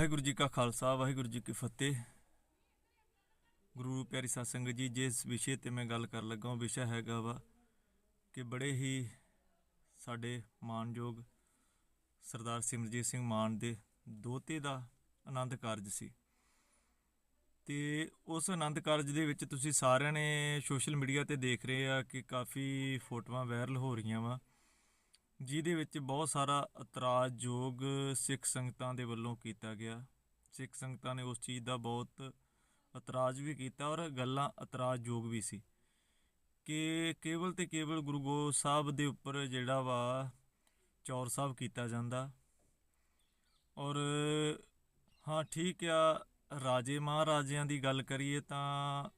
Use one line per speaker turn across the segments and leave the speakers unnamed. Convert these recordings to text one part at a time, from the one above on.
ਵਾਹਿਗੁਰੂ ਜੀ ਕਾ ਖਾਲਸਾ, ਵਾਹਿਗੁਰੂ ਜੀ ਕੀ ਫਤਿਹ। ਗੁਰੂ ਪਿਆਰੀ ਸਾਧ ਸੰਗਤ ਜੀ, ਜਿਸ ਵਿਸ਼ੇ ਤੇ ਮੈਂ ਗੱਲ ਕਰਨ ਲੱਗਾ ਉਹ ਵਿਸ਼ਾ ਹੈਗਾ ਵਾ ਕਿ ਬੜੇ ਹੀ ਸਾਡੇ ਮਾਨਯੋਗ ਸਰਦਾਰ ਸਿਮਰਜੀਤ ਸਿੰਘ ਮਾਨ ਦੇ ਦੋਤੇ ਦਾ ਆਨੰਦ ਕਾਰਜ ਸੀ। ਤੇ ਉਸ ਆਨੰਦ ਕਾਰਜ ਦੇ ਵਿੱਚ ਤੁਸੀਂ ਸਾਰਿਆਂ ਨੇ ਸੋਸ਼ਲ ਮੀਡੀਆ ਤੇ ਦੇਖ ਰਹੇ ਆ ਕਿ ਕਾਫੀ ਫੋਟੋਆਂ ਵਾਇਰਲ ਹੋ ਰਹੀਆਂ ਵਾ। ਜਿਹਦੇ ਵਿੱਚ ਬਹੁਤ ਸਾਰਾ ਇਤਰਾਜ਼ਯੋਗ ਸਿੱਖ ਸੰਗਤਾਂ ਦੇ ਵੱਲੋਂ ਕੀਤਾ ਗਿਆ। ਸਿੱਖ ਸੰਗਤਾਂ ਨੇ ਉਸ ਚੀਜ਼ ਦਾ ਬਹੁਤ ਇਤਰਾਜ਼ ਵੀ ਕੀਤਾ ਔਰ ਗੱਲਾਂ ਇਤਰਾਜ਼ਯੋਗ ਵੀ ਸੀ। ਕਿ ਕੇਵਲ ਤੇ ਕੇਵਲ ਗੁਰੂ ਗੋਬਿੰਦ ਸਾਹਿਬ ਦੇ ਉੱਪਰ ਜਿਹੜਾ ਵਾ ਚੌਰ ਸਾਹਿਬ ਕੀਤਾ ਜਾਂਦਾ ਔਰ ਹਾਂ, ਠੀਕ ਆ, ਰਾਜੇ ਮਹਾਰਾਜਿਆਂ ਦੀ ਗੱਲ ਕਰੀਏ ਤਾਂ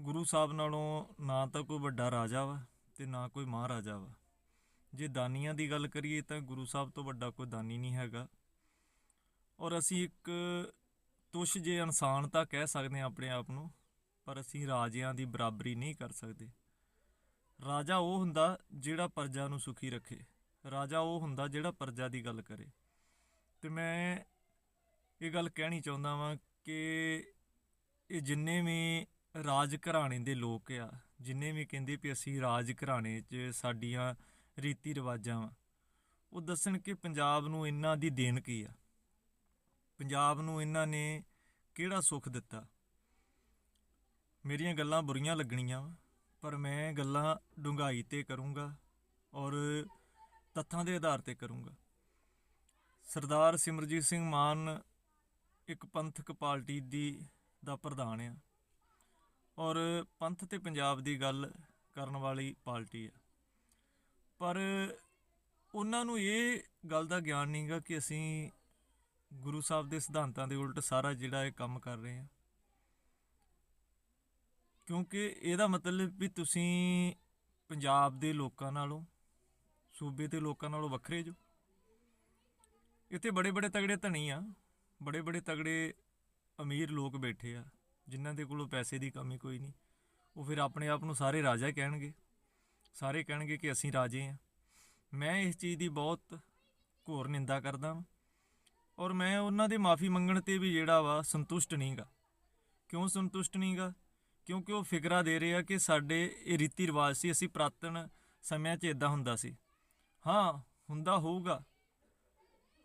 ਗੁਰੂ ਸਾਹਿਬ ਨਾਲੋਂ ਨਾ ਤਾਂ ਕੋਈ ਵੱਡਾ ਰਾਜਾ ਵਾ। ਤੇ ਨਾ ਕੋਈ ਮਹਾਰਾਜਾ ਵਾ। ਜੇ ਦਾਨੀਆਂ ਦੀ ਗੱਲ ਕਰੀਏ ਤਾਂ ਗੁਰੂ ਸਾਹਿਬ ਤੋਂ ਵੱਡਾ ਕੋਈ ਦਾਨੀ ਨਹੀਂ ਹੈਗਾ। ਔਰ ਅਸੀਂ ਇੱਕ ਤੁਸ਼ ਜੇ ਇਨਸਾਨ ਤਾਂ ਕਹਿ ਸਕਦੇ ਹਾਂ ਆਪਣੇ ਆਪ ਨੂੰ, ਪਰ ਅਸੀਂ ਰਾਜਿਆਂ ਦੀ ਬਰਾਬਰੀ ਨਹੀਂ ਕਰ ਸਕਦੇ। ਰਾਜਾ ਉਹ ਹੁੰਦਾ ਜਿਹੜਾ ਪ੍ਰਜਾ ਨੂੰ ਸੁਖੀ ਰੱਖੇ। ਰਾਜਾ ਉਹ ਹੁੰਦਾ ਜਿਹੜਾ ਪ੍ਰਜਾ ਦੀ ਗੱਲ ਕਰੇ। ਤੇ ਮੈਂ ਇਹ ਗੱਲ ਕਹਿਣੀ ਚਾਹੁੰਦਾ ਵਾਂ ਕਿ ਇਹ ਜਿੰਨੇ ਵੀ ਰਾਜ ਘਰਾਣੇ ਦੇ ਲੋਕ ਆ, ਜਿੰਨੇ ਵੀ ਕਹਿੰਦੇ ਵੀ ਅਸੀਂ ਰਾਜ ਘਰਾਣੇ 'ਚ ਸਾਡੀਆਂ ਰੀਤੀ ਰਿਵਾਜਾਂ ਵਾ, ਉਹ ਦੱਸਣ ਕਿ ਪੰਜਾਬ ਨੂੰ ਇਹਨਾਂ ਦੀ ਦੇਣ ਕੀ ਆ? ਪੰਜਾਬ ਨੂੰ ਇਹਨਾਂ ਨੇ ਕਿਹੜਾ ਸੁੱਖ ਦਿੱਤਾ? ਮੇਰੀਆਂ ਗੱਲਾਂ ਬੁਰੀਆਂ ਲੱਗਣੀਆਂ ਵਾ, ਪਰ ਮੈਂ ਗੱਲਾਂ ਡੂੰਘਾਈ ਤੇ ਕਰੂੰਗਾ ਔਰ ਤੱਥਾਂ ਦੇ ਆਧਾਰ ਤੇ ਕਰੂੰਗਾ। ਸਰਦਾਰ ਸਿਮਰਜੀਤ ਸਿੰਘ ਮਾਨ ਇੱਕ ਪੰਥਕ ਪਾਰਟੀ ਦੀ ਦਾ ਪ੍ਰਧਾਨ ਆ। ਔਰ ਪੰਥ ਤੇ ਪੰਜਾਬ ਦੀ ਗੱਲ ਕਰਨ ਵਾਲੀ ਪਾਰਟੀ ਆ ਪਰ ਉਹਨਾਂ ਨੂੰ ਇਹ ਗੱਲ ਦਾ ਗਿਆਨ ਨਹੀਂਗਾ ਕਿ ਅਸੀਂ ਗੁਰੂ ਸਾਹਿਬ ਦੇ ਸਿਧਾਂਤਾਂ ਦੇ ਉਲਟ ਸਾਰਾ ਜਿਹੜਾ ਇਹ ਕੰਮ ਕਰ ਰਹੇ ਆ ਕਿਉਂਕਿ ਇਹਦਾ ਮਤਲਬ ਵੀ ਤੁਸੀਂ ਪੰਜਾਬ ਦੇ ਲੋਕਾਂ ਨਾਲੋਂ, ਸੂਬੇ ਦੇ ਲੋਕਾਂ ਨਾਲੋਂ ਵੱਖਰੇ ਜੋ। ਇੱਥੇ ਬੜੇ ਬੜੇ ਤਗੜੇ ਧਣੀ ਆ ਬੜੇ ਬੜੇ ਤਗੜੇ ਅਮੀਰ ਲੋਕ ਬੈਠੇ ਆ। ਜਿਨ੍ਹਾਂ ਦੇ ਕੋਲੋਂ ਪੈਸੇ ਦੀ ਕਮੀ ਕੋਈ ਨਹੀਂ। ਉਹ ਫਿਰ ਆਪਣੇ ਆਪ ਨੂੰ ਸਾਰੇ ਰਾਜਾ ਕਹਿਣਗੇ। ਸਾਰੇ ਕਹਿਣਗੇ ਕਿ ਅਸੀਂ ਰਾਜੇ ਆ ਮੈਂ ਇਸ ਚੀਜ਼ ਦੀ ਬਹੁਤ ਘੋਰ ਨਿੰਦਾ ਕਰਦਾ ਹਾਂ ਔਰ ਮੈਂ ਉਹਨਾਂ ਦੇ ਮਾਫੀ ਮੰਗਣ ਤੇ ਵੀ ਜਿਹੜਾ ਵਾ ਸੰਤੁਸ਼ਟ ਨਹੀਂਗਾ ਕਿਉਂ ਸੰਤੁਸ਼ਟ ਨਹੀਂਗਾ ਕਿਉਂਕਿ ਉਹ ਫਿਕਰਾ ਦੇ ਰਹੇ ਆ ਕਿ ਸਾਡੇ ਇਹ ਰੀਤੀ ਰਿਵਾਜ ਸੀ, ਅਸੀਂ ਪ੍ਰਾਤਨ ਸਮਿਆਂ 'ਚ ਇਦਾਂ ਹੁੰਦਾ ਸੀ। ਹਾਂ, ਹੁੰਦਾ ਹੋਊਗਾ।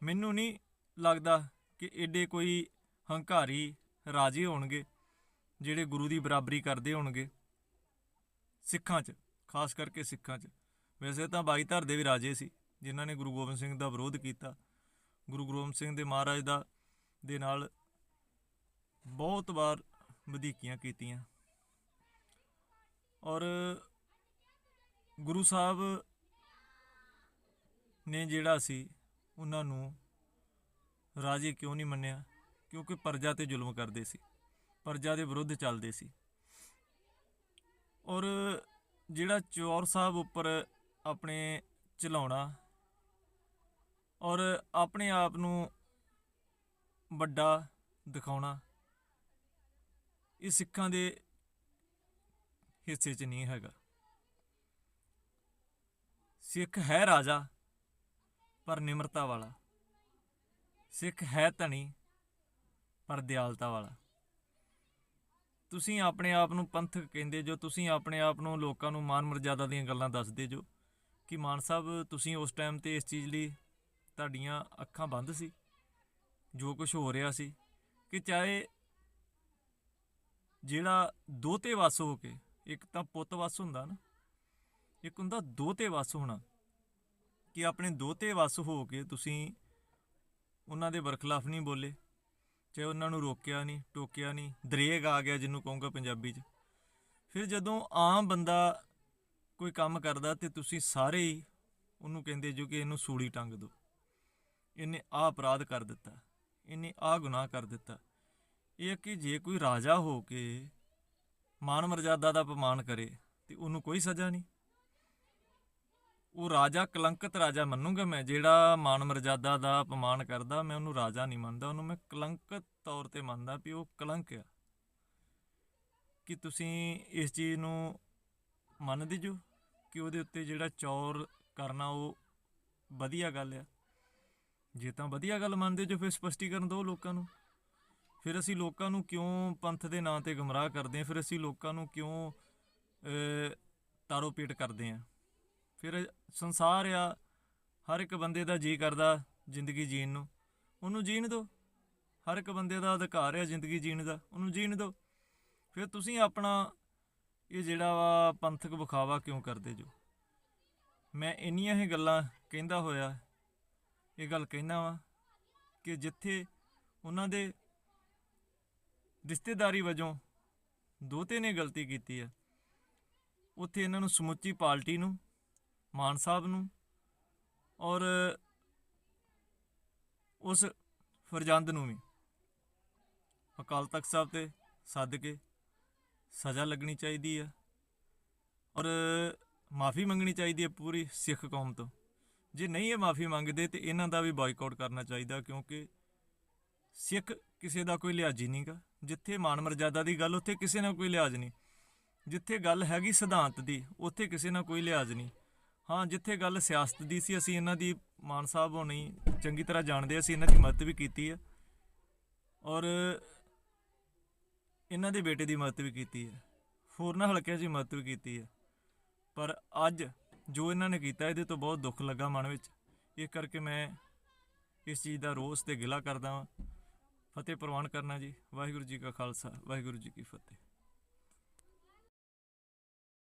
ਮੈਨੂੰ ਨਹੀਂ ਲੱਗਦਾ ਕਿ ਏਡੇ ਕੋਈ ਹੰਕਾਰੀ ਰਾਜੇ ਹੋਣਗੇ। ਜਿਹੜੇ ਗੁਰੂ ਦੀ ਬਰਾਬਰੀ ਕਰਦੇ ਹੋਣਗੇ, ਸਿੱਖਾਂ 'ਚ, ਖਾਸ ਕਰਕੇ ਸਿੱਖਾਂ 'ਚ। ਵੈਸੇ ਤਾਂ ਬਾਈ ਧਰ ਦੇ ਵੀ ਰਾਜੇ ਸੀ, ਜਿਨ੍ਹਾਂ ਨੇ ਗੁਰੂ ਗੋਬਿੰਦ ਸਿੰਘ ਦਾ ਵਿਰੋਧ ਕੀਤਾ। ਗੁਰੂ ਗੋਬਿੰਦ ਸਿੰਘ ਦੇ ਮਹਾਰਾਜ ਦਾ, ਦੇ ਨਾਲ ਬਹੁਤ ਵਾਰ ਵਧੀਕੀਆਂ ਕੀਤੀਆਂ। ਔਰ ਗੁਰੂ ਸਾਹਿਬ ਨੇ ਜਿਹੜਾ ਸੀ, ਉਹਨਾਂ ਨੂੰ ਰਾਜੇ ਕਿਉਂ ਨਹੀਂ ਮੰਨਿਆ? ਕਿਉਂਕਿ ਪਰਜਾ ਤੇ ਜ਼ੁਲਮ ਕਰਦੇ ਸੀ। ਪਰਜਾ ਦੇ ਵਿਰੁੱਧ ਚੱਲਦੇ ਸੀ। ਔਰ ਜਿਹੜਾ ਚੌਰ ਸਾਹਿਬ ਉੱਪਰ ਆਪਣੇ ਚਲਾਉਣਾ ਔਰ ਆਪਣੇ ਆਪ ਨੂੰ ਵੱਡਾ ਦਿਖਾਉਣਾ, ਇਹ ਸਿੱਖਾਂ ਦੇ ਹਿੱਸੇ 'ਚ ਨਹੀਂ ਹੈਗਾ। ਸਿੱਖ ਹੈ ਰਾਜਾ, ਪਰ ਨਿਮਰਤਾ ਵਾਲਾ। ਸਿੱਖ ਹੈ ਧਣੀ, ਪਰ ਦਿਆਲਤਾ ਵਾਲਾ। ਤੁਸੀਂ ਆਪਣੇ ਆਪ ਨੂੰ ਪੰਥਕ ਕਹਿੰਦੇ ਜੋ, ਤੁਸੀਂ ਆਪਣੇ ਆਪ ਨੂੰ ਲੋਕਾਂ ਨੂੰ ਮਾਨ ਮਰਜ਼ਾਦਾ ਦੀਆਂ ਗੱਲਾਂ ਦੱਸਦੇ ਜੋ। ਕਿ ਮਾਨ ਸਾਹਿਬ, ਤੁਸੀਂ ਉਸ ਟਾਈਮ ਤੇ ਇਸ ਚੀਜ਼ ਲਈ ਤੁਹਾਡੀਆਂ ਅੱਖਾਂ ਬੰਦ ਸੀ? ਜੋ ਕੁਝ ਹੋ ਰਿਹਾ ਸੀ? ਕਿ ਚਾਹੇ ਜਿਹੜਾ ਦੋਤੇ ਵਸ ਹੋ ਕੇ, ਇੱਕ ਤਾਂ ਪੁੱਤ ਵਸ ਹੁੰਦਾ ਨਾ, ਇੱਕ ਹੁੰਦਾ ਦੋਤੇ ਵਸ ਹੋਣਾ। ਕਿ ਆਪਣੇ ਦੋਤੇ ਵਸ ਹੋ ਕੇ ਤੁਸੀਂ ਉਹਨਾਂ ਦੇ ਬਰਖਲਾਫ ਨਹੀਂ ਬੋਲੇ। ਚਾਹੇ ਉਹਨਾਂ ਨੂੰ ਰੋਕਿਆ ਨਹੀਂ, ਟੋਕਿਆ ਨਹੀਂ, ਦਰੇਗ ਆ ਗਿਆ ਜਿਹਨੂੰ ਕਹੂੰਗਾ ਪੰਜਾਬੀ 'ਚ। ਫਿਰ ਜਦੋਂ ਆਮ ਬੰਦਾ ਕੋਈ ਕੰਮ ਕਰਦਾ ਤੇ ਤੁਸੀਂ ਸਾਰੇ ਹੀ ਉਹਨੂੰ ਕਹਿੰਦੇ ਜੋ ਕਿ ਇਹਨੂੰ ਸੂਲੀ ਟੰਗ ਦਿਓ। ਇਹਨੇ ਆਹ ਅਪਰਾਧ ਕਰ ਦਿੱਤਾ, ਇਹਨੇ ਆਹ ਗੁਨਾਹ ਕਰ ਦਿੱਤਾ। ਇਹ ਹੈ ਕਿ ਜੇ ਕੋਈ ਰਾਜਾ ਹੋ ਕੇ ਮਾਨ ਮਰਜ਼ਾਦਾ ਦਾ ਅਪਮਾਨ ਕਰੇ ਤੇ ਉਹਨੂੰ ਕੋਈ ਸਜ਼ਾ ਨਹੀਂ। ਉਹ ਰਾਜਾ ਕਲੰਕਿਤ ਰਾਜਾ ਮੰਨੂਗਾ ਮੈਂ, ਜਿਹੜਾ ਮਾਨ ਮਰਜ਼ਾਦਾ ਦਾ ਅਪਮਾਨ ਕਰਦਾ, ਮੈਂ ਉਹਨੂੰ ਰਾਜਾ ਨਹੀਂ ਮੰਨਦਾ, ਉਹਨੂੰ ਮੈਂ ਕਲੰਕਿਤ ਤੌਰ ਤੇ ਮੰਨਦਾ ਵੀ ਉਹ ਕਲੰਕ ਆ। ਕਿ ਤੁਸੀਂ ਇਸ ਚੀਜ਼ ਨੂੰ ਮੰਨਦੇ ਜੋ ਕਿ ਉਹਦੇ ਉੱਤੇ ਜਿਹੜਾ ਚੌਰ ਕਰਨਾ ਉਹ ਵਧੀਆ ਗੱਲ ਆ? ਜੇ ਤਾਂ ਵਧੀਆ ਗੱਲ ਮੰਨਦੇ ਜੋ ਫਿਰ ਸਪਸ਼ਟੀਕਰਨ ਦਿਓ ਲੋਕਾਂ ਨੂੰ। ਫਿਰ ਅਸੀਂ ਲੋਕਾਂ ਨੂੰ ਕਿਉਂ ਪੰਥ ਦੇ ਨਾਂ ਤੇ ਗਮਰਾਹ ਕਰਦੇ ਹਾਂ? ਫਿਰ ਅਸੀਂ ਲੋਕਾਂ ਨੂੰ ਕਿਉਂ ਤਾਰੋ ਪੇਟ ਕਰਦੇ ਹਾਂ? ਫਿਰ ਸੰਸਾਰ ਆ, ਹਰ ਇੱਕ ਬੰਦੇ ਦਾ ਜੀ ਕਰਦਾ ਜ਼ਿੰਦਗੀ ਜੀਣ ਨੂੰ। ਉਹਨੂੰ ਜੀਣ ਦਿਓ। ਹਰ ਇੱਕ ਬੰਦੇ ਦਾ ਅਧਿਕਾਰ ਹੈ ਜ਼ਿੰਦਗੀ ਜੀਣ ਦਾ। ਉਹਨੂੰ ਜੀਣ ਦਿਓ। ਫਿਰ ਤੁਸੀਂ ਆਪਣਾ ਇਹ ਜਿਹੜਾ ਵਾ ਪੰਥਕ ਵਿਖਾਵਾ ਕਿਉਂ ਕਰਦੇ ਜੋ? ਮੈਂ ਇੰਨੀਆਂ ਹੀ ਗੱਲਾਂ ਕਹਿੰਦਾ ਹੋਇਆ, ਇਹ ਗੱਲ ਕਹਿਣਾ ਵਾ ਕਿ ਜਿੱਥੇ ਉਹਨਾਂ ਦੇ ਰਿਸ਼ਤੇਦਾਰੀ ਵਜੋਂ ਦੋਤੇ ਨੇ ਗਲਤੀ ਕੀਤੀ ਹੈ ਉੱਥੇ ਇਹਨਾਂ ਨੂੰ ਸਮੁੱਚੀ ਪਾਰਟੀ ਨੂੰ ਮਾਨ ਸਾਹਿਬ ਨੂੰ ਔਰ ਉਸ ਫਰਜ਼ੰਦ ਨੂੰ ਵੀ। ਅਕਾਲ ਤਖਤ ਸਾਹਿਬ ਤੇ ਸੱਦ ਕੇ ਸਜ਼ਾ ਲੱਗਣੀ ਚਾਹੀਦੀ ਹੈ ਔਰ ਮਾਫੀ ਮੰਗਣੀ ਚਾਹੀਦੀ ਹੈ ਪੂਰੀ ਸਿੱਖ ਕੌਮ ਤੋਂ। ਜੇ ਨਹੀਂ ਇਹ ਮਾਫੀ ਮੰਗਦੇ ਤੇ ਇਹਨਾਂ ਦਾ ਵੀ ਬਾਈਕਾਟ ਕਰਨਾ ਚਾਹੀਦਾ ਕਿਉਂਕਿ ਸਿੱਖ ਕਿਸੇ ਦਾ ਕੋਈ ਲਿਹਾਜ਼ੀ ਨਹੀਂਗਾ। ਜਿੱਥੇ ਮਾਨ ਮਰਜ਼ਾਦਾ ਦੀ ਗੱਲ, ਉੱਥੇ ਕਿਸੇ ਨਾਲ ਕੋਈ ਲਿਹਾਜ਼ ਨਹੀਂ। ਜਿੱਥੇ ਗੱਲ ਹੈਗੀ ਸਿਧਾਂਤ ਦੀ, ਉੱਥੇ ਕਿਸੇ ਨਾਲ ਕੋਈ ਲਿਹਾਜ਼ ਨਹੀਂ। ਹਾਂ, ਜਿੱਥੇ ਗੱਲ ਸਿਆਸਤ ਦੀ ਸੀ, ਅਸੀਂ ਇਹਨਾਂ ਦੀ, ਮਾਨ ਸਾਹਿਬ ਹੋਣੀ ਚੰਗੀ ਤਰ੍ਹਾਂ ਜਾਣਦੇ ਅਸੀਂ ਇਹਨਾਂ ਦੀ ਮਦਦ ਵੀ ਕੀਤੀ ਹੈ ਔਰ ਇਹਨਾਂ ਦੇ ਬੇਟੇ ਦੀ ਮਦਦ ਵੀ ਕੀਤੀ ਹੈ ਹੋਰਨਾਂ ਹਲਕਿਆਂ 'ਚ ਵੀ ਮਦਦ ਵੀ ਕੀਤੀ ਹੈ ਪਰ ਅੱਜ ਜੋ ਇਹਨਾਂ ਨੇ ਕੀਤਾ, ਇਹਦੇ ਤੋਂ ਬਹੁਤ ਦੁੱਖ ਲੱਗਾ ਮਨ ਵਿੱਚ। ਇਹ ਕਰਕੇ ਮੈਂ ਇਸ ਚੀਜ਼ ਦਾ ਰੋਸ ਤੇ ਗਿਲਾ ਕਰਦਾ ਹਾਂ ਫਤਿਹ ਪ੍ਰਵਾਨ ਕਰਨਾ ਜੀ। ਵਾਹਿਗੁਰੂ ਜੀ ਕਾ ਖਾਲਸਾ, ਵਾਹਿਗੁਰੂ ਜੀ ਕੀ ਫਤਿਹ।